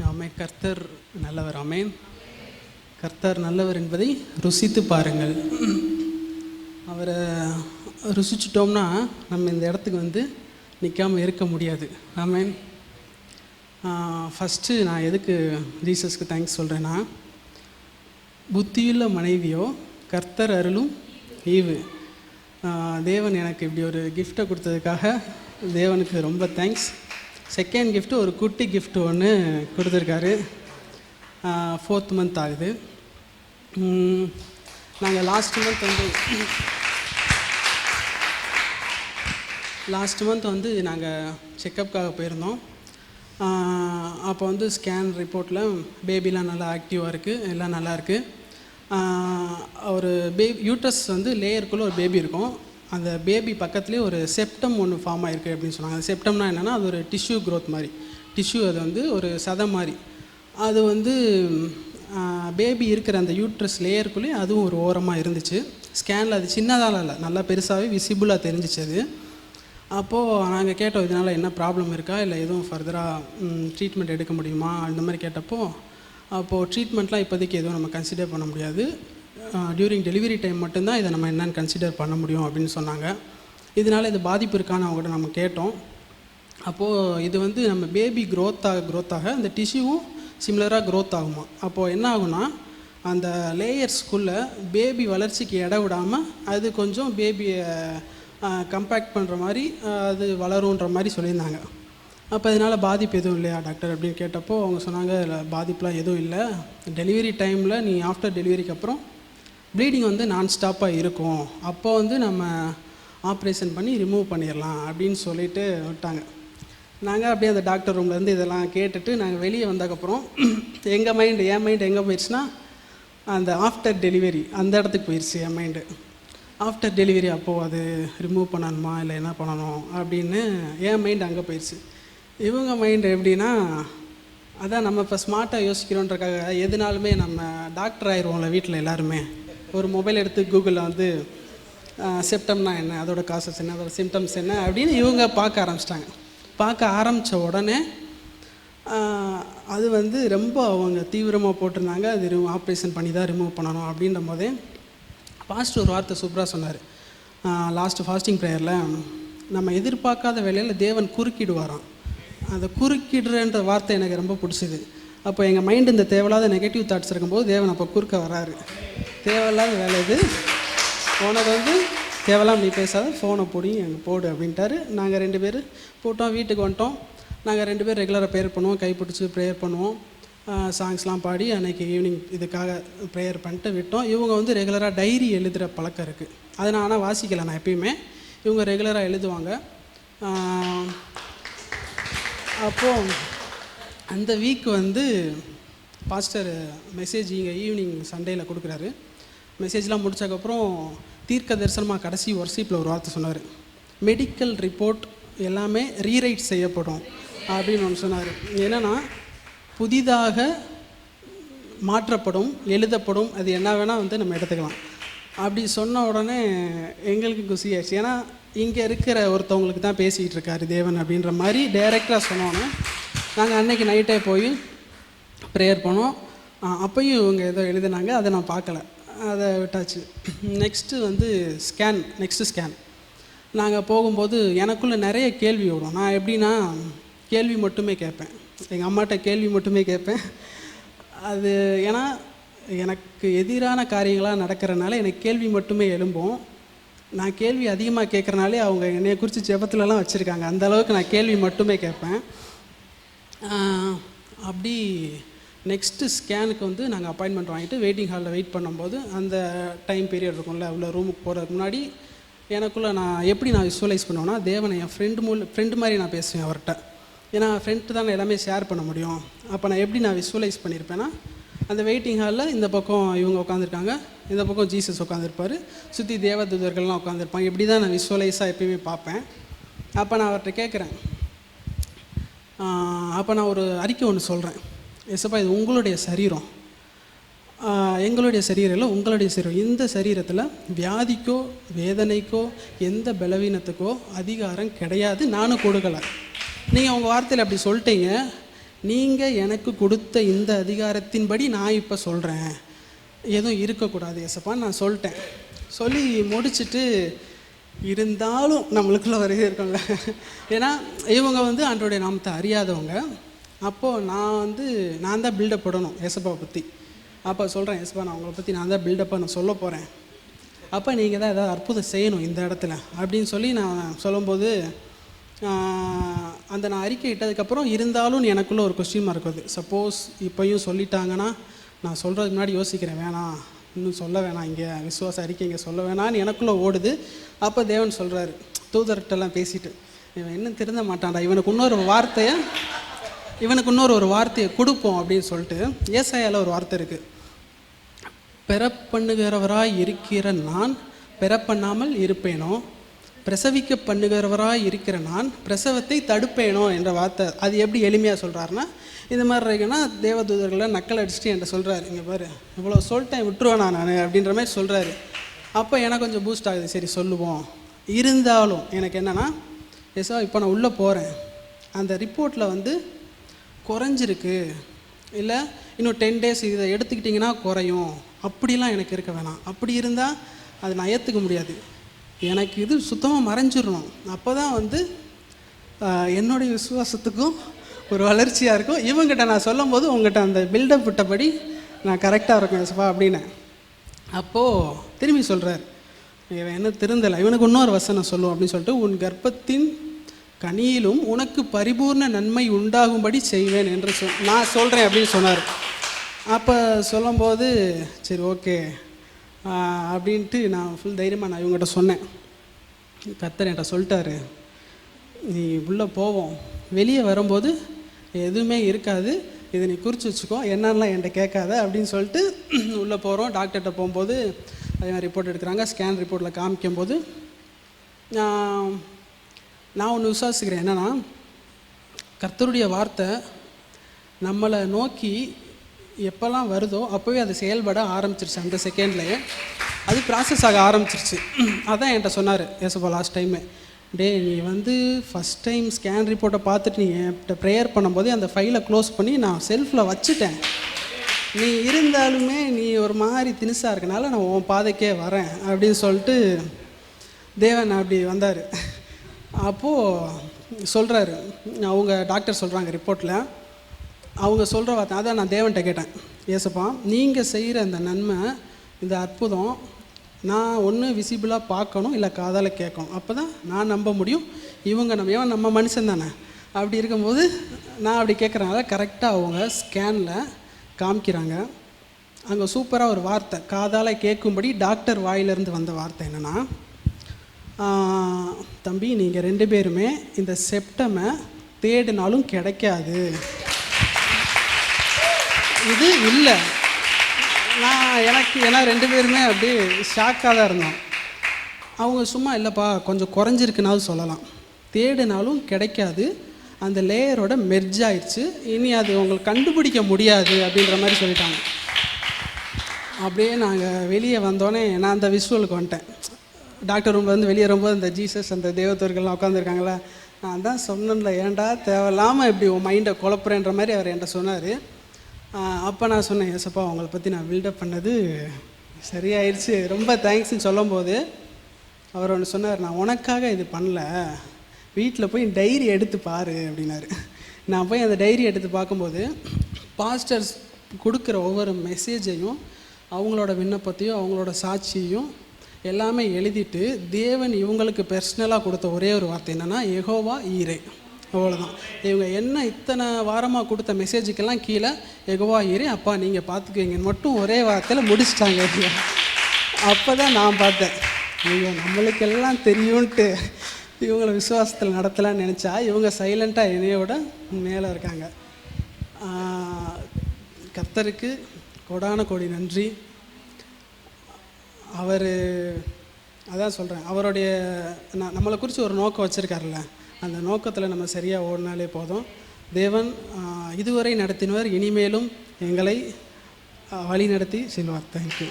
ஆமே கர்த்தர் நல்லவர் ஆமேன். கர்த்தர் நல்லவர் என்பதை ருசித்து பாருங்கள். அவரை ருசிச்சிட்டோம்னா நம்ம இந்த இடத்துக்கு வந்து நிற்காமல் இருக்க முடியாது. ஆமேன். ஃபஸ்ட்டு நான் எதுக்கு ஜீசஸ்க்கு தேங்க்ஸ் சொல்கிறேன்னா புத்தியுள்ள மனைவியோ கர்த்தர் அருளும் ஈவு. தேவன் எனக்கு இப்படி ஒரு கிஃப்ட்டை கொடுத்ததுக்காக தேவனுக்கு ரொம்ப தேங்க்ஸ் செகண்ட் கிஃப்ட்டு ஒரு குட்டி கிஃப்ட் ஒன்று கொடுத்துருக்காரு. ஃபோர்த் மந்த் ஆகுது. நாங்கள் லாஸ்ட் மந்த் வந்து லாஸ்ட் மந்த் வந்து நாங்கள் செக்கப்புக்காக போயிருந்தோம். அப்போ வந்து ஸ்கேன் ரிப்போர்ட்டில் பேபிலாம் நல்லா ஆக்டிவாக இருக்குது எல்லாம் நல்லா இருக்குது ஒரு பேபி யூட்ரஸ் வந்து லேயருக்குள்ளே ஒரு பேபி இருக்கும். அந்த பேபி பக்கத்துலேயே ஒரு செப்டம் ஒன்று ஃபார்ம் ஆகிருக்கு அப்படின்னு சொன்னாங்க. அந்த செப்டம்னா என்னென்னா அது ஒரு டிஷ்யூ க்ரோத் மாதிரி. டிஷ்யூ அது வந்து ஒரு சதை மாதிரி. அது வந்து பேபி இருக்கிற அந்த யூட்ரஸ் லேயருக்குள்ளேயே அதுவும் ஒரு ஓரமாக இருந்துச்சு. ஸ்கேனில் அது சின்னதால இல்லை நல்லா பெருசாகவே விசிபிளாக தெரிஞ்சிச்சு அது. அப்போது நாங்கள் கேட்டோம் இதனால் என்ன ப்ராப்ளம் இருக்கா? இல்லை எதுவும் ஃபர்தராக ட்ரீட்மெண்ட் எடுக்க முடியுமா? அந்த மாதிரி கேட்டப்போ அப்போது ட்ரீட்மெண்ட்லாம் இப்போதைக்கு எதுவும் நம்ம கன்சிடர் பண்ண முடியாது. டியூரிங் டெலிவரி டைம் மட்டும்தான் இதை நம்ம என்னென்னு கன்சிடர் பண்ண முடியும் அப்படின்னு சொன்னாங்க. இதனால் இது பாதிப்பு இருக்கான்னு அவங்ககிட்ட நம்ம கேட்டோம். அப்போது இது வந்து நம்ம பேபி க்ரோத்தாக ஆக ஆக அந்த டிஷ்யூவும் சிமிலராக க்ரோத் ஆகுமா? அப்போது என்ன ஆகும்னா அந்த லேயர்ஸ்குள்ளே பேபி வளர்ச்சிக்கு இட விடாமல் அது கொஞ்சம் பேபியை கம்பேக்ட் பண்ணுற மாதிரி அது வளருன்ற மாதிரி சொல்லியிருந்தாங்க. அப்போ இதனால் பாதிப்பு எதுவும் இல்லையா டாக்டர் அப்படின்னு கேட்டப்போ அவங்க சொன்னாங்க இல்லை பாதிப்புலாம் எதுவும் இல்லை. டெலிவரி டைமில் நீ ஆஃப்டர் டெலிவரிக்கு அப்புறம் ப்ளீடிங் வந்து நான் ஸ்டாப்பாக இருக்கும். அப்போ வந்து நம்ம ஆப்ரேஷன் பண்ணி ரிமூவ் பண்ணிடலாம் அப்படின்னு சொல்லிட்டு விட்டாங்க. நாங்கள் அப்படியே அந்த டாக்டர் ரூம்லேருந்து இதெல்லாம் கேட்டுட்டு நாங்கள் வெளியே வந்ததுக்கப்புறம் எங்கள் மைண்டு என் மைண்டு எங்கே போயிடுச்சுன்னா அந்த ஆஃப்டர் டெலிவரி அந்த இடத்துக்கு போயிடுச்சு என் மைண்டு ஆஃப்டர் டெலிவரி அப்போது அது ரிமூவ் பண்ணணுமா இல்லை என்ன பண்ணணும் அப்படின்னு என் மைண்டு அங்கே போயிடுச்சு இவங்க மைண்டு எப்படின்னா அதான் நம்ம இப்போ ஸ்மார்ட்டாக யோசிக்கிறோன்றக்காக எதுனாலுமே நம்ம டாக்டர் ஆயிடுவோம்ல வீட்டில் எல்லாருமே. ஒரு மொபைல் எடுத்து கூகுளில் வந்து செப்டம்னா என்ன அதோட காசஸ் என்ன அதோட சிம்டம்ஸ் என்ன அப்படின்னு இவங்க பார்க்க ஆரம்பிச்சிட்டாங்க. பார்க்க ஆரம்பித்த உடனே அது வந்து ரொம்ப அவங்க தீவிரமாக போட்டிருந்தாங்க. அது ஆப்ரேஷன் பண்ணி தான் ரிமூவ் பண்ணணும் அப்படின்ற போதே ஃபாஸ்ட் ஒரு வார்த்தை சூப்பராக சொன்னார். லாஸ்ட்டு ஃபாஸ்டிங் ப்ரேயரில் நம்ம எதிர்பார்க்காத வேலையில் தேவன் குறுக்கிடுவாராம். அந்த குறுக்கிடுறன்ற வார்த்தை எனக்கு ரொம்ப பிடிச்சிது. அப்போ எங்கள் மைண்டு இந்த தேவையில்லாத நெகட்டிவ் தாட்ஸ் இருக்கும்போது தேவன் அப்போ குறுக்க வராரு. தேவையில்லாத வேலை இது. உனக்கு வந்து தேவையில்லாம நீ பேசாத ஃபோனை பிடி அங்கே போடு அப்படின்ட்டாரு. நாங்கள் ரெண்டு பேர் போட்டோம் வீட்டுக்கு வந்துட்டோம். நாங்கள் ரெண்டு பேர் ரெகுலராக ப்ரேயர் பண்ணுவோம் கைப்பிடிச்சி ப்ரேயர் பண்ணுவோம். சாங்ஸ்லாம் பாடி அன்னைக்கு ஈவினிங் இதுக்காக ப்ரேயர் பண்ணிட்டு விட்டோம். இவங்க வந்து ரெகுலராக டைரி எழுதுகிற பழக்கம் இருக்குது அதை நான் ஆனால் வாசிக்கலை நான் எப்பயுமே. இவங்க ரெகுலராக எழுதுவாங்க. அப்போது அந்த வீக் வந்து பாஸ்டர் மெசேஜ் இங்கே ஈவினிங் சண்டேயில் கொடுக்குறாரு. மெசேஜ்லாம் முடித்ததுக்கப்புறம் தீர்க்க தரிசனமாக கடைசி ஒர்ஷிப்பில் ஒரு வார்த்தை சொன்னார். மெடிக்கல் ரிப்போர்ட் எல்லாமே ரீரைட் செய்யப்படும் அப்படின்னு ஒன்று சொன்னார். என்னென்னா புதிதாக மாற்றப்படும் எழுதப்படும் அது என்ன வேணால் வந்து நம்ம எடுத்துக்கலாம். அப்படி சொன்ன உடனே எங்களுக்கு குசியாச்சு. ஏன்னா இங்கே இருக்கிற ஒருத்தவங்களுக்கு தான் பேசிகிட்டு இருக்காரு தேவன் அப்படின்ற மாதிரி டைரெக்டாக சொன்னோன்னே நாங்கள் அன்னைக்கு நைட்டே போய் ப்ரேயர் பண்ணோம். அப்பையும் இவங்க ஏதோ எழுதினாங்க அதை நான் பார்க்கல. அதை விட்டாச்சு. நெக்ஸ்ட்டு வந்து ஸ்கேன் நெக்ஸ்ட்டு ஸ்கேன் நாங்கள் போகும்போது எனக்குள்ளே நிறைய கேள்வி வரும் நான் எப்படின்னா கேள்வி மட்டுமே கேட்பேன். எங்கள் அம்மாட்ட கேள்வி மட்டுமே கேட்பேன். அது ஏன்னா எனக்கு எதிரான காரியங்களாக நடக்கிறனால எனக்கு கேள்வி மட்டுமே எழும்பும். நான் கேள்வி அதிகமாக கேட்குறனாலே அவங்க என்னைய குறித்து ஜெபத்துலலாம் வச்சுருக்காங்க. அந்த அளவுக்கு நான் கேள்வி மட்டுமே கேட்பேன். அப்படி நெக்ஸ்ட்டு ஸ்கேனுக்கு வந்து நாங்கள் அப்பாயின்மெண்ட் வாங்கிட்டு வெயிட்டிங் ஹாலில் வெயிட் பண்ணும்போது அந்த டைம் பீரியட் இருக்கும்ல உள்ள ரூமுக்கு போகிறதுக்கு முன்னாடி எனக்குள்ளே நான் எப்படி நான் விசுவலைஸ் பண்ணுவேன்னா தேவனை என் ஃப்ரெண்டு மூல ஃப்ரெண்டு மாதிரி நான் பேசுவேன் அவர்கிட்ட. ஏன்னா ஃப்ரெண்டு தான் எல்லாமே ஷேர் பண்ண முடியும். அப்போ நான் எப்படி நான் விசுவலைஸ் பண்ணியிருப்பேன்னா அந்த வெயிட்டிங் ஹாலில் இந்த பக்கம் இவங்க உட்காந்துருக்காங்க இந்த பக்கம் ஜீசஸ் உட்காந்துருப்பாரு சுற்றி தேவதூதர்கள்லாம் உட்காந்துருப்பாங்க இப்படி தான் நான் விசுவலைஸாக எப்பயுமே பார்ப்பேன். அப்போ நான் அவர்கிட்ட கேட்குறேன் அப்போ நான் ஒரு அறிக்கை ஒன்று சொல்கிறேன் எசப்பா இது உங்களுடைய சரீரம். எங்களுடைய சரீரம் இல்லை உங்களுடைய சரீரம். இந்த சரீரத்தில் வியாதிக்கோ வேதனைக்கோ எந்த பலவீனத்துக்கோ அதிகாரம் கிடையாது. நானும் கொடுக்கலை. நீங்கள் உங்கள் வார்த்தையில் அப்படி சொல்லிட்டீங்க. நீங்கள் எனக்கு கொடுத்த இந்த அதிகாரத்தின்படி நான் இப்போ சொல்கிறேன் எதுவும் இருக்கக்கூடாது ஏசப்பான்னு நான் சொல்லிட்டேன். சொல்லி முடிச்சிட்டு இருந்தாலும் நம்மளுக்குள்ள வரவே இருக்கும்ல. ஏன்னா இவங்க வந்து அன்றோடைய நாமத்தை அறியாதவங்க. அப்போது நான் வந்து நான் தான் பில்டப் போடணும் ஏசப்பாவை பற்றி அப்போ சொல்கிறேன் ஏசப்பா நான் உங்களை பற்றி நான் தான் பில்டப்பாக நான் சொல்ல போகிறேன் அப்போ நீங்கள் தான் ஏதாவது அற்புதம் செய்யணும் இந்த இடத்துல. அப்படின்னு சொல்லி நான் சொல்லும்போது அந்த நான் அறிக்கை இட்டதுக்கப்புறம் இருந்தாலும் எனக்குள்ளே ஒரு கொஸ்டின் மார்க் வருது. சப்போஸ் இப்போயும் சொல்லிட்டாங்கன்னா நான் சொல்கிறதுக்கு முன்னாடி யோசிக்கிறேன் வேணாம் இன்னும் சொல்ல வேணாம் இங்கே விசுவாச அறிக்கை இங்கே சொல்ல வேணாம்னு எனக்குள்ளே ஓடுது. அப்போ தேவன் சொல்கிறாரு தூதர்கிட்டலாம் பேசிட்டு இவன் இன்னும் திருந்த மாட்டான்டா இவனுக்கு இன்னொரு வார்த்தையை? இவனுக்கு இன்னொரு ஒரு வார்த்தையை கொடுப்போம் அப்படின்னு சொல்லிட்டு ஏசாயால் ஒரு வார்த்தை இருக்குது பெறப்பண்ணுகிறவராய் இருக்கிற நான் பெறப்பண்ணாமல் இருப்பேனோ? பிரசவிக்க பண்ணுகிறவராய் இருக்கிற நான் பிரசவத்தை தடுப்பேனோ? என்ற வார்த்தை. அது எப்படி எளிமையாக சொல்கிறாருன்னா இது மாதிரி இருக்குன்னா தேவதூதர்களை நக்கல் அடிச்சுட்டு என்கிட்ட சொல்கிறாரு இங்கே பாரு இவ்வளோ சொல்லிட்டேன் விட்டுருவேன் நான்? அப்படின்ற மாதிரி சொல்கிறாரு அப்போ எனக்கு கொஞ்சம் பூஸ்ட் ஆகுது. சரி சொல்லுவோம். இருந்தாலும் எனக்கு என்னென்னா எஸ் இப்போ நான் உள்ளே போகிறேன் அந்த ரிப்போர்ட்டில் வந்து குறைஞ்சிருக்கு. இல்லை இன்னும் டென் டேஸ் இதை எடுத்துக்கிட்டிங்கன்னா குறையும். அப்படிலாம் எனக்கு இருக்க வேணாம். அப்படி இருந்தால் அது நான் ஏற்றுக்க முடியாது. எனக்கு இது சுத்தமாக மறைஞ்சிடணும். அப்போ தான் வந்து என்னுடைய விசுவாசத்துக்கும் ஒரு வளர்ச்சியாக இருக்கும். இவங்ககிட்ட நான் சொல்லும் போது உங்ககிட்ட அந்த பில்டப் விட்டபடி நான் கரெக்டாக இருக்கும் எஸ்பா அப்படின்னு. அப்போது திரும்பி சொல்கிறார் இவன் என்ன திருந்தலை. இவனுக்கு இன்னொரு வசனம் சொல்லுவோம் அப்படின்னு சொல்லிட்டு உன் கர்ப்பத்தின் கனியிலும் உனக்கு பரிபூர்ண நன்மை உண்டாகும்படி செய்வேன் என்று சொல் நான் சொல்கிறேன் அப்படின்னு சொன்னார். அப்போ சொல்லும்போது சரி ஓகே. அப்படின்ட்டு நான் ஃபுல் தைரியமாக நான் இவங்ககிட்ட சொன்னேன். கத்தர் என்கிட்ட சொல்லிட்டாரு நீ உள்ளே போவோம். வெளியே வரும்போது எதுவுமே இருக்காது. இதை நீ குறித்து வச்சுக்கோ. என்னென்னலாம் என்கிட்ட கேட்காத அப்படின்னு சொல்லிட்டு உள்ளே போகிறோம் டாக்டர்கிட்ட போகும்போது அதே மாதிரி ரிப்போர்ட் எடுக்கிறாங்க. ஸ்கேன் ரிப்போர்ட்டில் காமிக்கும்போது நான் ஒன்று விசுவாசிக்கிறேன். என்னென்னா கர்த்தருடைய வார்த்தை நம்மளை நோக்கி எப்போல்லாம் வருதோ அப்போவே அது செயல்பட ஆரம்பிச்சிருச்சு அந்த செகண்ட்லேயே அது ப்ராசஸ் ஆக ஆரம்பிச்சிருச்சு. அதான் என்கிட்ட சொன்னார் ஏசப்பா லாஸ்ட் டைமு டே நீ வந்து ஃபஸ்ட் டைம் ஸ்கேன் ரிப்போர்ட்டை பார்த்துட்டு நீ என்கிட்ட ப்ரேயர் பண்ணும்போதே அந்த ஃபைலை க்ளோஸ் பண்ணி நான் செல்ஃபில் வச்சுட்டேன். நீ இருந்தாலுமே நீ ஒரு மாதிரி தினுசாக இருக்கனால நான் உன் பாதைக்கே வரேன் அப்படின்னு சொல்லிட்டு தேவன் அப்படி வந்தார். அப்போது சொல்கிறாரு அவங்க டாக்டர் சொல்கிறாங்க ரிப்போர்ட்டில் அவங்க சொல்கிற வார்த்தை அதான் நான் தேவன்கிட்ட கேட்டேன். ஏசப்பா நீங்கள் செய்கிற அந்த நன்மை இந்த அற்புதம் நான் ஒன்று விசிபிளாக பார்க்கணும் இல்லை காதால் கேட்கணும். அப்போ தான் நான் நம்ப முடியும். இவங்க நம்ம ஏன் நம்ம மனுஷன் தானே. அப்படி இருக்கும்போது நான் அப்படி கேட்குறனால கரெக்டாக அவங்க ஸ்கேனில் காமிக்கிறாங்க. அங்கே சூப்பராக ஒரு வார்த்தை. காதால் கேட்கும்படி டாக்டர் வாயிலிருந்து வந்த வார்த்தை என்னென்னா தம்பி நீங்கள் ரெண்டு பேருமே இந்த செப்டமை தேடினாலும் கிடைக்காது. இது இல்லை. நான் எனக்கு ஏன்னா ரெண்டு பேருமே அப்படியே ஷாக்காக தான் இருந்தோம். அவங்க சும்மா இல்லைப்பா கொஞ்சம் குறைஞ்சிருக்குனாலும் சொல்லலாம். தேடினாலும் கிடைக்காது. அந்த லேயரோட மெர்ஜ் ஆயிடுச்சு. இனி அது உங்களுக்கு கண்டுபிடிக்க முடியாது அப்படின்ற மாதிரி சொல்லிட்டாங்க. அப்படியே நாங்கள் வெளியே வந்தோடனே நான் அந்த விஷுவலுக்கு வந்துட்டேன். டாக்டர் ரூம்லேருந்து வெளியே ரொம்ப அந்த ஜீசஸ் அந்த தேவதூர்கள்லாம் உட்காந்துருக்காங்களா நான் தான் சொன்னேன்ல ஏன்டா தேவையில்லாமல் இப்படி உன் மைண்டை குழப்புறேன்ற மாதிரி அவர் என்கிட்ட சொன்னார். அப்போ நான் சொன்னேன் ஏசப்பா அவங்கள பற்றி நான் பில்டப் பண்ணது சரியாயிடுச்சு ரொம்ப தேங்க்ஸ்ன்னு சொல்லும்போது அவர் ஒன்று சொன்னார் நான் உனக்காக இது பண்ணல. வீட்டில் போய் டைரி எடுத்து பாரு அப்படின்னாரு. நான் போய் அந்த டைரி எடுத்து பார்க்கும்போது பாஸ்டர்ஸ் கொடுக்குற ஒவ்வொரு மெசேஜையும் அவங்களோட விண்ணப்பத்தையும் அவங்களோட சாட்சியையும் எல்லாமே எழுதிட்டு தேவன் இவங்களுக்கு பர்சனலாக கொடுத்த ஒரே ஒரு வார்த்தை என்னென்னா எகோவா ஈரே. அவ்வளோதான் இவங்க என்ன இத்தனை வாரமாக கொடுத்த மெசேஜுக்கெல்லாம் கீழே எகோவா ஈரே அப்பா நீங்கள் பார்த்துக்குவீங்கன்னு மட்டும் ஒரே வார்த்தையில் முடிச்சிட்டாங்க அப்போ தான் நான் பார்த்தேன். ஐயோ நம்மளுக்கெல்லாம் தெரியும்ன்ட்டு இவங்களை விசுவாசத்தில் நடத்தலாம்னு நினச்சா இவங்க சைலண்ட்டாக என்னையோட மேலே இருக்காங்க. கத்தருக்கு கர்த்தருக்கு கோடான கோடி நன்றி. அவர் அதான் சொல்கிறேன் அவருடைய ந- நம்மளை குறித்து ஒரு நோக்கம் வச்சுருக்காருல்ல. அந்த நோக்கத்தில் நம்ம சரியாக ஓடினாலே போதும். தேவன் இதுவரை நடத்தினவர் இனிமேலும் எங்களை வழி நடத்தி செல்வார். தேங்க்யூ